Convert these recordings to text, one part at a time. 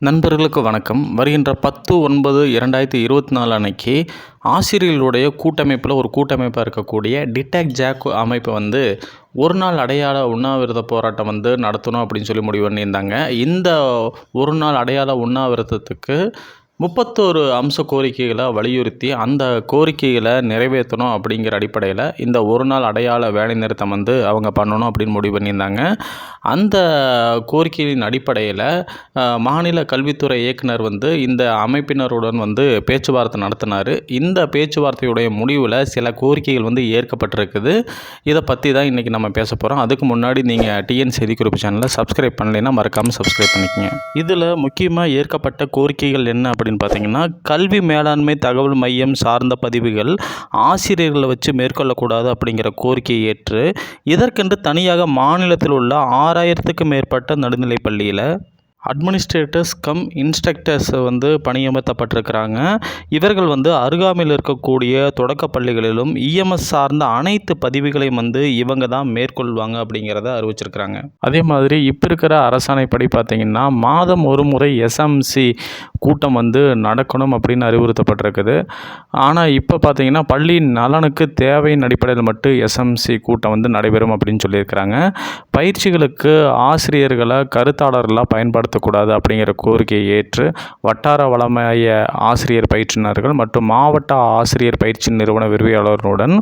நண்பர்களுக்கு வணக்கம். வருகின்ற பத்து ஒன்பது இரண்டாயிரத்தி இருபத்தி நாலு அன்னைக்கு ஆசிரியர்களுடைய கூட்டமைப்பில் ஒரு கூட்டமைப்பாக இருக்கக்கூடிய டிடெக் ஜாக் அமைப்பு வந்து ஒரு நாள் அடையாள உண்ணாவிரத போராட்டம் வந்து நடத்தணும் அப்படின்னு சொல்லி முடிவு பண்ணியிருந்தாங்க. இந்த ஒரு நாள் அடையாள உண்ணாவிரதத்துக்கு முப்பத்தோரு அம்ச கோரிக்கைகளை வலியுறுத்தி அந்த கோரிக்கைகளை நிறைவேற்றணும் அப்படிங்கிற அடிப்படையில் இந்த ஒரு நாள் அடையாள வேலைநிறுத்தம் வந்து அவங்க பண்ணணும் அப்படின்னு முடிவு பண்ணியிருந்தாங்க. அந்த கோரிக்கையின் அடிப்படையில் மாநில கல்வித்துறை இயக்குனர் வந்து இந்த அமைப்பினருடன் வந்து பேச்சுவார்த்தை நடத்தினார். இந்த பேச்சுவார்த்தையுடைய முடிவில் சில கோரிக்கைகள் வந்து ஏற்கப்பட்டிருக்குது. இதை பற்றி தான் இன்றைக்கி நம்ம பேச போகிறோம் அதுக்கு முன்னாடி நீங்கள் டிஎன் செய்திக்குறிப்பு சேனலை சப்ஸ்கிரைப் பண்ணலைன்னா மறக்காமல் சப்ஸ்கிரைப் பண்ணிக்கங்க. இதில் முக்கியமாக ஏற்கப்பட்ட கோரிக்கைகள் என்ன அப்படி அப்படின்னு பார்த்தீங்கன்னா கல்வி மேலாண்மை தகவல் மையம் சார்ந்த பதிவுகள் ஆசிரியர்களை வச்சு மேற்கொள்ளக்கூடாது அப்படிங்கிற கோரிக்கையை ஏற்று இதற்கென்று தனியாக மாநிலத்தில் உள்ள ஆறாயிரத்துக்கும் மேற்பட்ட நடுநிலைப் பள்ளியில் அட்மினிஸ்ட்ரேட்டர்ஸ் கம் இன்ஸ்ட்ரக்டர்ஸ் வந்து பணியமர்த்தப்பட்டிருக்கிறாங்க. இவர்கள் வந்து அருகாமையில் இருக்கக்கூடிய தொடக்க பள்ளிகளிலும் இஎம்எஸ் சார்ந்த அனைத்து பதிவுகளையும் வந்து இவங்க தான் மேற்கொள்வாங்க அப்படிங்கிறத அறிவிச்சிருக்கிறாங்க. அதே மாதிரி இப்போ இருக்கிற அரசாணைப்படி பார்த்தீங்கன்னா மாதம் ஒரு முறை எஸ்எம்சி கூட்டம் வந்து நடக்கணும் அப்படின்னு அறிவுறுத்தப்பட்டிருக்குது. ஆனால் இப்போ பார்த்தீங்கன்னா பள்ளி நலனுக்கு தேவையின் அடிப்படையில் மட்டும் எஸ்எம்சி கூட்டம் வந்து நடைபெறும் அப்படின்னு சொல்லியிருக்கிறாங்க. பயிற்சிகளுக்கு ஆசிரியர்களை கருத்தாளர்களாக பயன்படுத்தக்கூடாது அப்படிங்கிற கோரிக்கையை ஏற்று வட்டார வளமைய ஆசிரியர் பயிற்றுனர்கள் மற்றும் மாவட்ட ஆசிரியர் பயிற்சி நிறுவன விரிவியாளர்களுடன்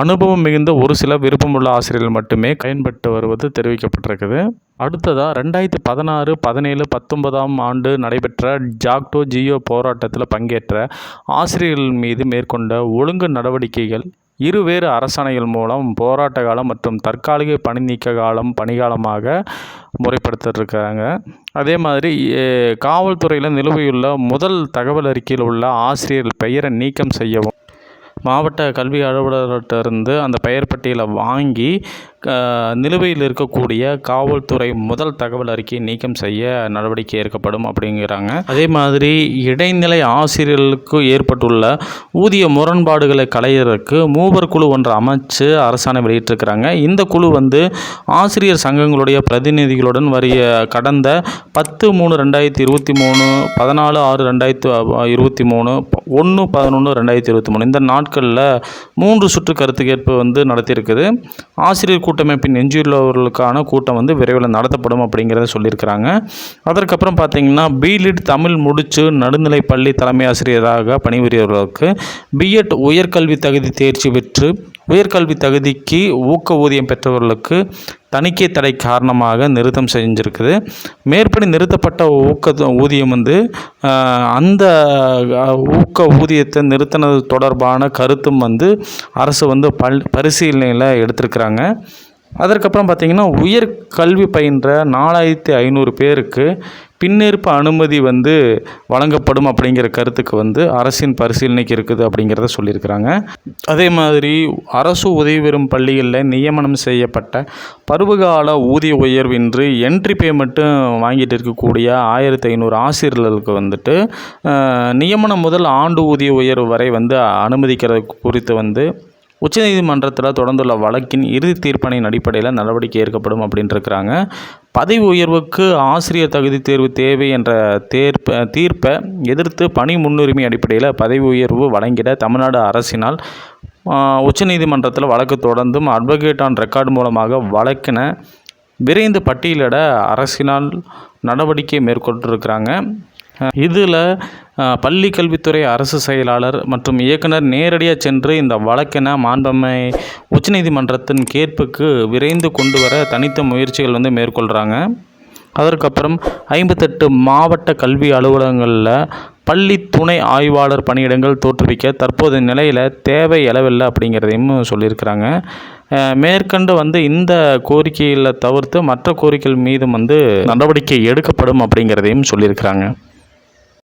அனுபவம் மிகுந்த ஒரு சில விருப்பமுள்ள ஆசிரியர்கள் மட்டுமே பயன்பட்டு வருவது தெரிவிக்கப்பட்டிருக்குது. அடுத்ததாக ரெண்டாயிரத்தி பதினாறு பதினேழு பத்தொன்பதாம் ஆண்டு நடைபெற்ற ஜாக்டோ ஜியோ போராட்டத்தில் பங்கேற்ற ஆசிரியர்கள் மீது மேற்கொண்ட ஒழுங்கு நடவடிக்கைகள் இருவேறு அரசாணைகள் மூலம் போராட்ட காலம் மற்றும் தற்காலிக பணி நீக்க காலம் பணிகாலமாக முறைப்படுத்திருக்கிறாங்க அதே மாதிரி காவல்துறையில் நிலுவையுள்ள முதல் தகவல் அறிக்கையில் உள்ள ஆசிரியர் பெயரை நீக்கம் செய்யவும் மாவட்ட கல்வி அலுவலர்கிட்ட இருந்து அந்த பெயர் பட்டியலை வாங்கி க- நிலுவையில் இருக்கக்கூடிய காவல்துறை முதல் தகவல் அறிக்கையை நீக்கம் செய்ய நடவடிக்கை எடுக்கப்படும் அப்படிங்கிறாங்க. அதே மாதிரி இடைநிலை ஆசிரியர்களுக்கு ஏற்பட்டுள்ள ஊதிய முரண்பாடுகளை களையிறதுக்கு மூவர் குழு ஒன்று அமைச்சு அரசாணை வெளியிட்டிருக்கிறாங்க. இந்த குழு வந்து ஆசிரியர் சங்கங்களுடைய பிரதிநிதிகளுடன் வரிய கடந்த பத்து மூணு ரெண்டாயிரத்தி இருபத்தி மூணு பதினாலு ஆறு ரெண்டாயிரத்தி இருபத்தி மூணு ஒன்று பதினொன்று ரெண்டாயிரத்தி இருபத்தி மூணு. இந்த நாட்களில் மூன்று சுற்று கருத்து கேட்பு வந்து நடத்தியிருக்குது. ஆசிரியர் கூட்டமைப்பின் எஞ்சியுள்ளவர்களுக்கான கூட்டம் வந்து விரைவில் நடத்தப்படும் அப்படிங்கிறத சொல்லியிருக்கிறாங்க. அதற்கப்புறம் பார்த்தீங்கன்னா பிலிட் தமிழ் முடிச்சு நடுநிலை பள்ளி தலைமை ஆசிரியராக பணிபுரியவர்களுக்கு பிஎட் உயர்கல்வி தகுதி தேர்ச்சி பெற்று உயர்கல்வி தகுதிக்கு ஊக்க ஊதியம் பெற்றவர்களுக்கு தணிக்கை தடை காரணமாக நிறுத்தம் செஞ்சுருக்குது. மேற்படி நிறுத்தப்பட்ட ஊக்க ஊதியம் வந்து அந்த ஊக்க ஊதியத்தை நிறுத்தினது தொடர்பான கருத்தும் வந்து அரசு வந்து பல் பரிசீலனையில் எடுத்திருக்கிறாங்க. அதற்கப்புறம் பார்த்திங்கன்னா உயர் கல்வி பயின்ற நாலாயிரத்தி ஐநூறு பேருக்கு பின்னிருப்பு அனுமதி வந்து வழங்கப்படும் அப்படிங்கிற கருத்துக்கு வந்து அரசின் பரிசீலனைக்கு இருக்குது அப்படிங்கிறத சொல்லியிருக்கிறாங்க. அதே மாதிரி அரசு உதவி பெறும் பள்ளிகளில் நியமனம் செய்யப்பட்ட பருவகால ஊதிய உயர்வின்றி என்ட்ரி பே மட்டும் வாங்கிட்டு இருக்கக்கூடிய ஆயிரத்தி ஐநூறு ஆசிரியர்களுக்கு வந்துட்டு நியமனம் முதல் ஆண்டு ஊதிய உயர்வு வரை வந்து அனுமதிக்கிறது குறித்து வந்து உச்சநீதிமன்றத்தில் தொடர்ந்துள்ள வழக்கின் இறுதி தீர்ப்பனின் அடிப்படையில் நடவடிக்கை ஏற்கப்படும் அப்படின்ட்டு இருக்கிறாங்க. பதவி உயர்வுக்கு ஆசிரியர் தகுதி தேர்வு தேவை என்ற தேர்ப்ப தீர்ப்பை எதிர்த்து பணி முன்னுரிமை அடிப்படையில் பதவி உயர்வு வழங்கிட தமிழ்நாடு அரசினால் உச்சநீதிமன்றத்தில் வழக்கு தொடர்ந்தும் அட்வொகேட் ஆன் ரெக்கார்டு மூலமாக வழக்கின விரைந்து பட்டியலிட அரசினால் நடவடிக்கை மேற்கொண்டிருக்கிறாங்க. இதில் பள்ளி கல்வித்துறை அரசு செயலாளர் மற்றும் இயக்குனர் நேரடியாக சென்று இந்த வழக்கென மாண்பமை உச்சநீதிமன்றத்தின் கேட்புக்கு விரைந்து கொண்டு வர தனித்த முயற்சிகள் வந்து மேற்கொள்கிறாங்க. அதற்கப்புறம் ஐம்பத்தெட்டு மாவட்ட கல்வி அலுவலகங்களில் பள்ளி துணை ஆய்வாளர் பணியிடங்கள் தோற்றுவிக்க தற்போதைய நிலையில் தேவை அளவில்லை அப்படிங்கிறதையும் சொல்லியிருக்கிறாங்க. மேற்கண்டு வந்து இந்த கோரிக்கையில் தவிர்த்து மற்ற கோரிக்கைகள் மீதும் வந்து நடவடிக்கை எடுக்கப்படும் அப்படிங்கிறதையும் சொல்லியிருக்கிறாங்க.